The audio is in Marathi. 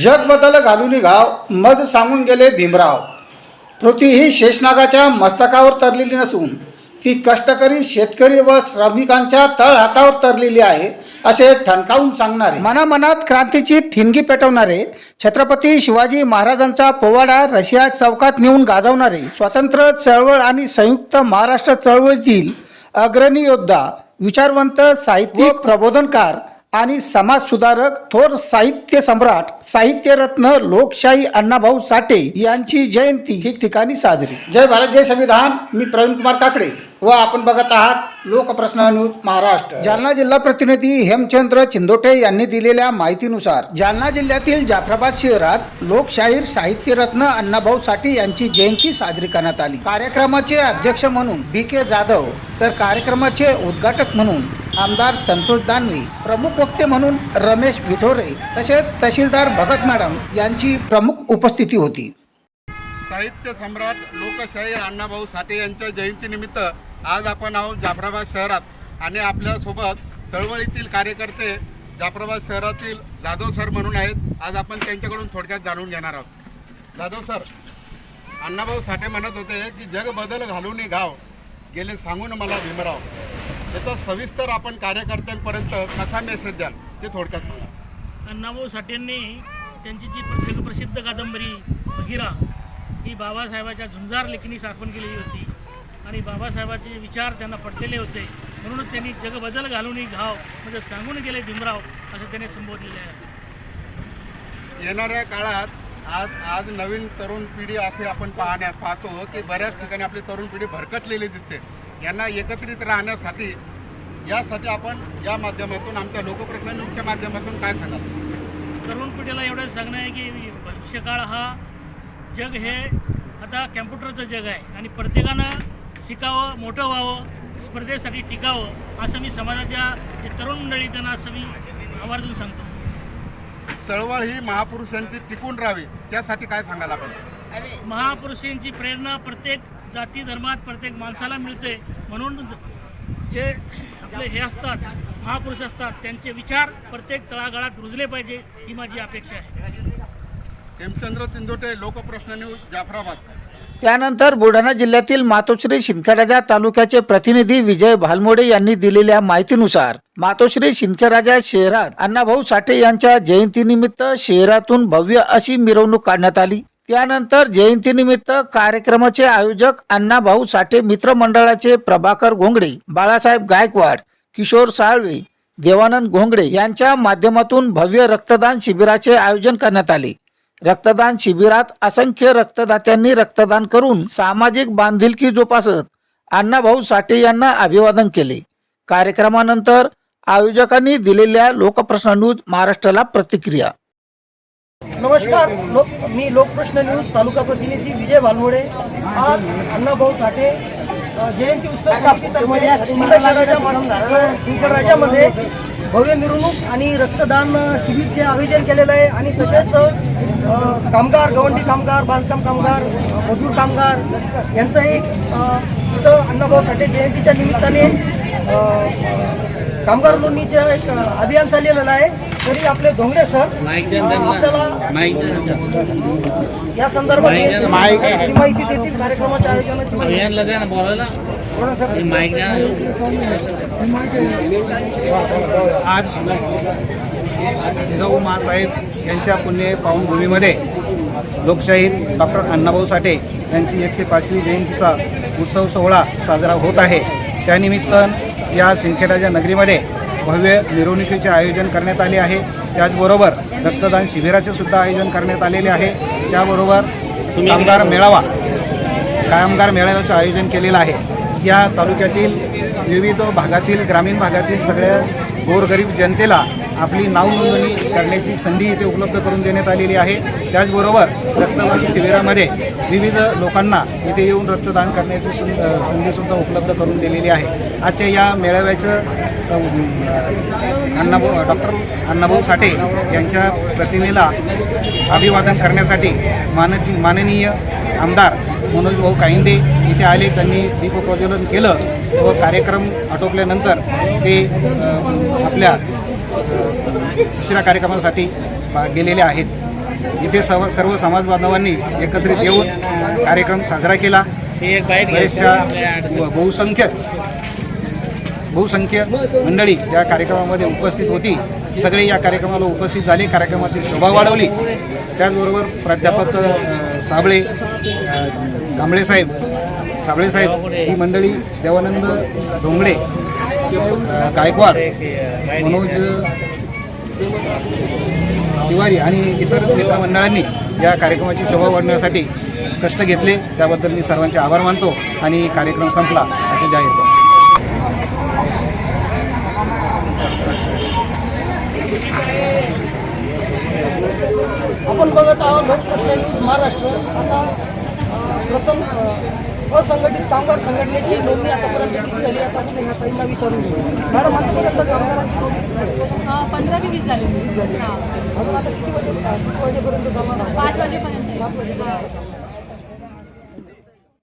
जग बदल घालून घाव मज सांगून गेले भीमराव. पृथ्वी ही शेषनागाच्या मस्तकावर तरलेली नसून ती कष्टकरी शेतकरी व श्रमिकांच्या तळ हातावर तरलेली आहे असे ठणकावून सांगणारे. मनामनात क्रांतीची ठिणगी पेटवणारे छत्रपती शिवाजी महाराजांचा पोवाडा रशिया चौकात नेऊन गाजवणारे स्वतंत्र चळवळ आणि संयुक्त महाराष्ट्र चळवळीतील अग्रणी योद्धा विचारवंत साहित्यिक प्रबोधनकार आणि समाजसुधारक थोर साहित्य सम्राट साहित्यरत्न लोकशाही अण्णाभाऊ साठे यांची जयंती ठिकठिकाणी साजरी. जय भारत जय संविधान. मी प्रवीण कुमार काकडे व आपण बघत आहात लोकप्रश्न न्यूज महाराष्ट्र. जालना जिल्हा प्रतिनिधी हेमचंद्र चिंदोटे यांनी दिलेल्या माहितीनुसार जालना जिल्ह्यातील जाफराबाद शहरात लोकशाहीर साहित्यरत्न अण्णाभाऊ साठे यांची जयंती साजरी करण्यात आली. कार्यक्रमाचे अध्यक्ष म्हणून बी के जाधव तर कार्यक्रमाचे उद्घाटक म्हणून आमदार संतोष दानवे प्रमुख वक्ते म्हणून रमेश विठोरे तसेच तहसीलदार भगत मॅडम यांची प्रमुख उपस्थिती होती. साहित्य सम्राट लोकशाही अण्णाभाऊ साठे यांच्या जयंतीनिमित्त आज आपण आहोत जाफराबाद शहरात आणि आपल्यासोबत चळवळीतील कार्यकर्ते जाफराबाद शहरातील जाधव सर म्हणून आहेत. आज आपण त्यांच्याकडून थोडक्यात जाणून घेणार आहोत. जाधव सर अण्णाभाऊ साठे म्हणत होते की जग बदल घालून गाव गेले सांगून मला भीमराव. याचा सविस्तर आपण कार्यकर्त्यांपर्यंत कसा मेसेज द्याल ते थोडक्यात सांगा. अण्णाभाऊ साठेंनी त्यांची जी प्र- जगप्रसिद्ध कादंबरी बहिरा ही बाबासाहेबाच्या झुंजार लेखणी स्थापन केलेली होती. आणि बाबासाहेबाचे विचार त्यांना पटलेले होते. म्हणूनच त्यांनी जग बदल घालून घाव म्हणजे सांगून गेले भीमराव असं त्यांनी संबोधलेले आहे. येणाऱ्या काळात आज आज नवीन तरुण पिढी असे आपण पाहण्या पाहतो की बऱ्याच ठिकाणी आपली तरुण पिढी भरकटलेली दिसते. यांना एकत्रित राहण्यासाठी यासाठी आपण या माध्यमातून आमच्या लोकप्रश्न न्यूजच्या माध्यमातून काय सांगाल? तरुण पिढीला एवढं सांगणं आहे की भविष्यकाळ हा जग हे आता कॅम्प्युटरचं जग आहे आणि प्रत्येकानं शिकावं मोठं व्हावं स्पर्धेसाठी टिकावं असं मी समाजाच्या तरुण मंडळी त्यांना असं मी आवर्जून सांगतो. चळवळ ही महापुरुषांची टिकून राहावी त्यासाठी काय सांगाल आपण? महापुरुषांची प्रेरणा प्रत्येक जाती धर्मात प्रत्येक माणसाला मिळते. म्हणून जे आपले हे असतात महापुरुष असतात त्यांचे विचार प्रत्येक तळागाळात रुजले पाहिजे ही माझी अपेक्षा आहे. हेमचंद्र चिंदोटे लोकप्रश्न न्यूज जाफराबाद. त्यानंतर बुलढाणा जिल्ह्यातील मातोश्री शिंदखेराजा तालुक्याचे प्रतिनिधी विजय भालमोडे यांनी दिलेल्या माहितीनुसार मातोश्री शिंदखेराजा शहरात अण्णाभाऊ साठे यांच्या जयंतीनिमित्त शहरातून भव्य अशी मिरवणूक काढण्यात आली. त्यानंतर जयंतीनिमित्त कार्यक्रमाचे आयोजक अण्णाभाऊ साठे मित्र मंडळाचे प्रभाकर घोंगडे बाळासाहेब गायकवाड किशोर साळवे देवानंद घोंगडे यांच्या माध्यमातून भव्य रक्तदान शिबिराचे आयोजन करण्यात आले. रक्तदान शिबिरात असंख्य रक्तदात्यांनी रक्तदान करून सामाजिक बांधिलकी जोपासत अण्णाभाऊ साठे यांना अभिवादन केले. कार्यक्रमानंतर आयोजकांनी दिलेल्या लोकप्रश्न न्यूज महाराष्ट्राला प्रतिक्रिया. नमस्कार. लोक मी लोकप्रश्न न्यूज तालुका प्रतिनिधी विजय भालमोडे आज अण्णाभाऊ साठे जयंती उत्सव राज्यामध्ये भव्य मिरवणूक आणि रक्तदान शिबिरचे आयोजन केलेलं आहे आणि तसेच कामगार गवंडी कामगार बांधकाम कामगार मजूर कामगार यांचं एक इथं अण्णाभाऊ साठे जयंतीच्या निमित्ताने कामगार नोंदणीचं एक अभियान चाललेलं आहे. तरी आपले धोंगडे सर आपल्याला या संदर्भात माहिती देतील कार्यक्रमाच्या आयोजनाची आज जिजाऊ मासाहेब यांच्या पुण्य पावनभूमीमध्ये लोकशाहीर डॉक्टर अण्णाभाऊ साठे यांची एकशे पाचवी जयंतीचा उत्सव सोहळा साजरा होत आहे. त्यानिमित्त या सिंदखेडाच्या नगरीमध्ये भव्य मिरवणुकीचे आयोजन करण्यात आले आहे. त्याचबरोबर रक्तदान शिबिराचे सुद्धा आयोजन करण्यात आलेले आहे. त्याबरोबर कामगार मेळावा कामगार मेळाव्याचं आयोजन केलेलं आहे. या तालुक्यातील विविध भागातील ग्रामीण भागातील सगळ्या गोरगरीब जनतेला आपली नाव नोंदणी करण्याची संधी इथे उपलब्ध करून देण्यात आलेली आहे. त्याचबरोबर रक्तदान शिबिरामध्ये विविध लोकांना इथे येऊन रक्तदान करण्याची संधीसुद्धा उपलब्ध करून दिलेली आहे. आजच्या या मेळाव्याचं अण्णाभाऊ डॉक्टर अण्णाभाऊ साठे यांच्या प्रतिमेला अभिवादन करण्यासाठी मान माननीय आमदार मनोज भाऊ काहिंदे इथे आले त्यांनी दीपप्रज्वलन केलं व कार्यक्रम आटोपल्यानंतर ते आपल्या दुसऱ्या कार्यक्रमासाठी गेलेले आहेत. इथे सर्व सर्व समाज बांधवांनी एकत्रित येऊन कार्यक्रम साजरा केला. बरेचशा बहुसंख्य बहुसंख्य मंडळी या कार्यक्रमामध्ये उपस्थित होती. सगळे या कार्यक्रमाला उपस्थित झाले. कार्यक्रमाची शोभा वाढवली. त्याचबरोबर प्राध्यापक साबळे कांबळे साहेब. साबळे साहेब ही मंडळी देवानंद डोंगडे गायकवाड मनोज तिवारी आणि इतर मित्रमंडळांनी या कार्यक्रमाची शोभा वाढवण्यासाठी कष्ट घेतले. त्याबद्दल मी सर्वांचे आभार मानतो आणि कार्यक्रम संपला असे जाहीर करतो. आपण बघत आहोत लोकप्रश्न महाराष्ट्र. आता प्रथम असंघटित कामगार संघटनेची नोंदणी आतापर्यंत किती झाली? आता आपण ह्या ताईंना विचारून घेऊ. मॅडम आतापर्यंत? हा, पंधरा ते वीस झाले. अजून आता किती वाजे किती वाजेपर्यंत जमा पाच वाजेपर्यंत. पाच वाजेपर्यंत.